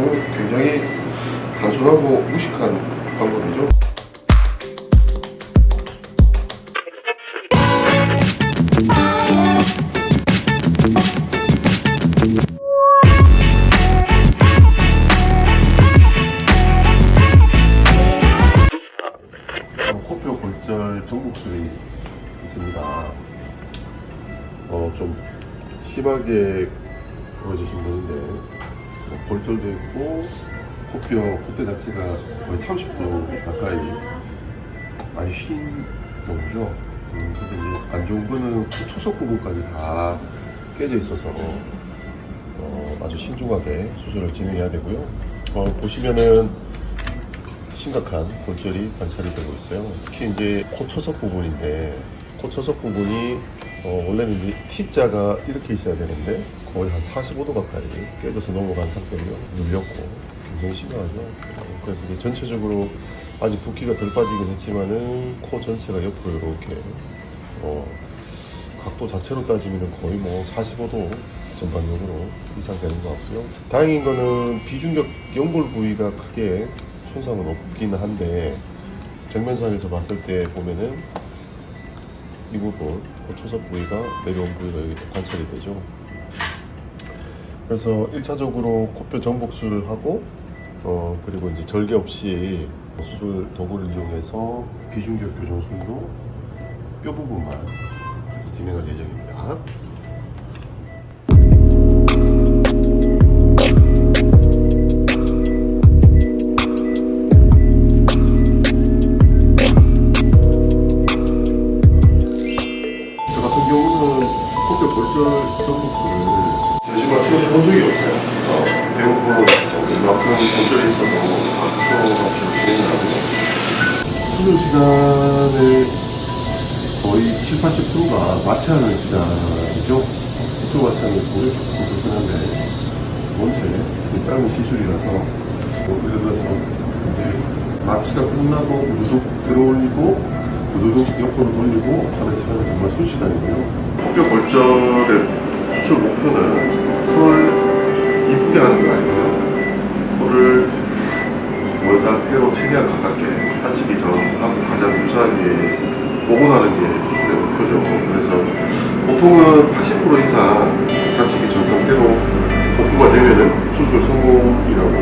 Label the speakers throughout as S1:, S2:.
S1: 보면 굉장히 단순하고 무식한 방법이죠. 어, 코뼈 골절 정복술이 있습니다. 어, 좀 심하게 부러지신 분인데 어, 골절도 있고 코뼈 콧대 자체가 거의 30도 가까이 많이 휜 경우죠. 음, 근데 이제 안 좋은 거는 그 초석 부분까지 다 깨져 있어서 어, 아주 신중하게 수술을 진행해야 되고요. 어, 보시면은 심각한 골절이 관찰이 되고 있어요. 특히 이제 코 초석 부분인데 코 초석 부분이 어, 원래는 T자가 이렇게 있어야 되는데 거의 한 45도 가까이 깨져서 넘어간 상태고요. 눌렸고 굉장히 심하죠. 어, 그래서 이제 전체적으로 아직 붓기가 덜 빠지긴 했지만은 코 전체가 옆으로 이렇게 어, 각도 자체로 따지면 거의 뭐 45도 전반적으로 이상 되는 것 같고요. 다행인 거는 비중격 연골 부위가 크게 손상은 없긴 한데 정면상에서 봤을 때 보면은 이 부분 고초석 부위가 내려온 부위가 여기 관찰이 되죠. 그래서 1차적으로 코뼈 정복술을 하고 어 그리고 이제 절개 없이 수술 도구를 이용해서 비중격 교정술로 뼈 부분만 진행할 예정입니다. 박수가 진행을 하고요. 수술 시간의 거의 7, 80%가 마취하는 시간이죠. 수술 마취하는 고려 조금 불편한데 원체 이 짧은 시술이라서 뭐 예를 들어서 이제 마취가 끝나고 우두둑 들어올리고 우두둑 옆으로 돌리고 하는 시간은 정말 순시간이고요. 코뼈 골절의 수술 목표는 3개월 가깝게 다치기 전하고 가장 유사하게 복원하는 게 수술의 목표죠. 그래서 보통은 80% 이상 다치기 전 상태로 복구가 되면은 수술 성공이라고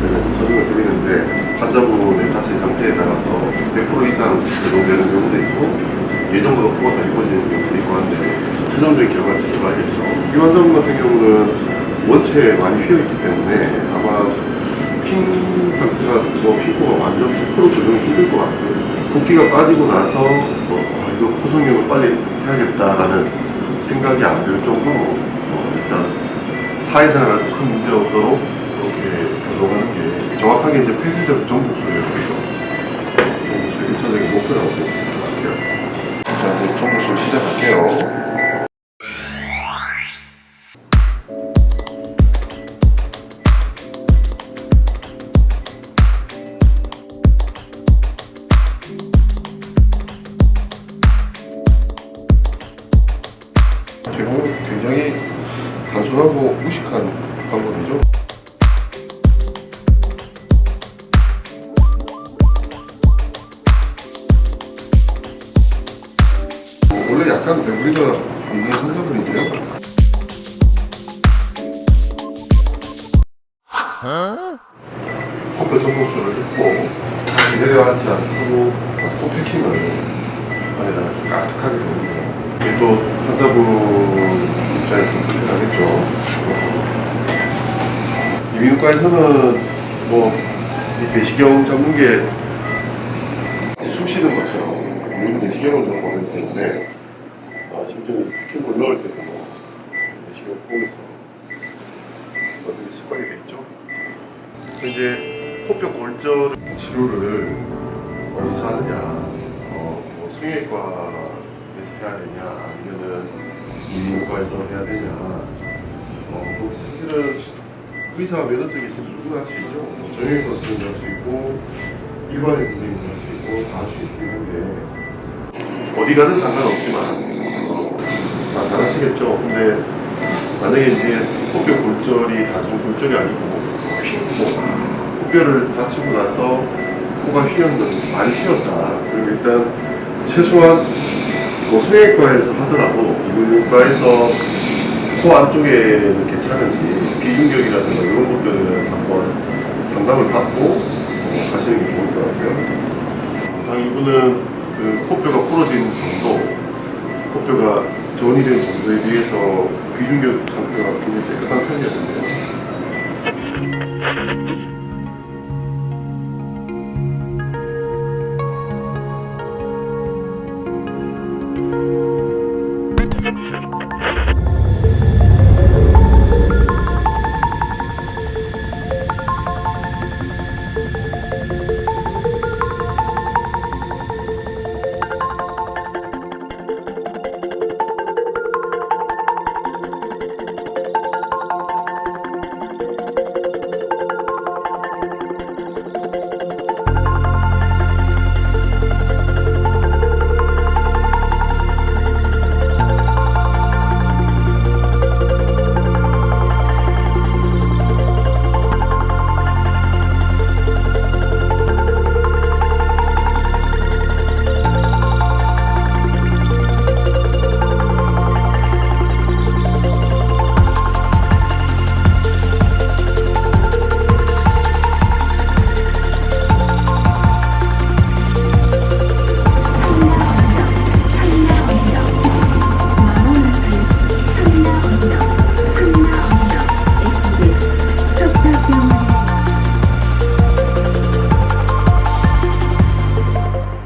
S1: 제가 설명을 드리는데 환자분의 다친 상태에 따라서 100% 이상 제공되는 경우도 있고 예전보다 복구가 더 이루어지는 경우도 있고 한데 최종적인 결과를 지켜봐야겠죠. 이 환자분 같은 경우는 원체 많이 휘어있기 때문에 아마 핀 상태가 뭐 피부가 완전 100% 조정이 힘들 것 같고요. 붓기가 빠지고 나서 뭐, 아, 이거 코성형을 빨리 해야겠다라는 생각이 안 들 정도로 어, 일단 사회생활에 큰 문제 없도록 그렇게 교정하는 게 정확하게 이제 폐쇄적 정복술이라고 정복 약간 메모리가 있는 환자분이세요? 코뼈 정복술을 했고 다시 내려앉지 않고 코 패킹을 안에다 까딱하게 됩니다. 이게 또 환자분 입장에 좀 불편하겠죠. 뭐, 이 내시경 잡는 게 숨 쉬는 것처럼 우리는 내시경을 잡고 하기 때문에 아, 심지어 피켓 올라올 때도 뭐 내시경 보면서 어떻게 습관이. 그래서 이제 코뼈 골절 치료를 어디서 하느냐, 어, 뭐 성형외과에서 해야 되냐, 아니면은 이비인후과에서 해야 되냐, 어, 뭐 사실은 의사 면허증이 있으면 누구나 할 수 있죠. 뭐 정형외과 선생님도 할수 있고, 일반의 선생님도 할 수 있고, 다 할 수 있긴 한데, 어디 가든 상관없지만, 하시겠죠. 근데 만약에 이제 코뼈 골절이 단순 골절이 아니고, 뭐, 코뼈를 다치고 나서 코가 휘었는 많이 휘었다. 그리고 일단 최소한 뭐 성형외과에서 하더라도 이비인후과에서 코 안쪽에는 괜찮은지 비중격이라든가 이런 것들은 한번 상담을 받고 어, 가시는 게 좋을 것 같아요. 아, 이분은 그 코뼈가 부러진 정도, 코뼈가 전이 된 정도에 비해서 비중격 상태가 굉장히 깨끗한 편이었는데요.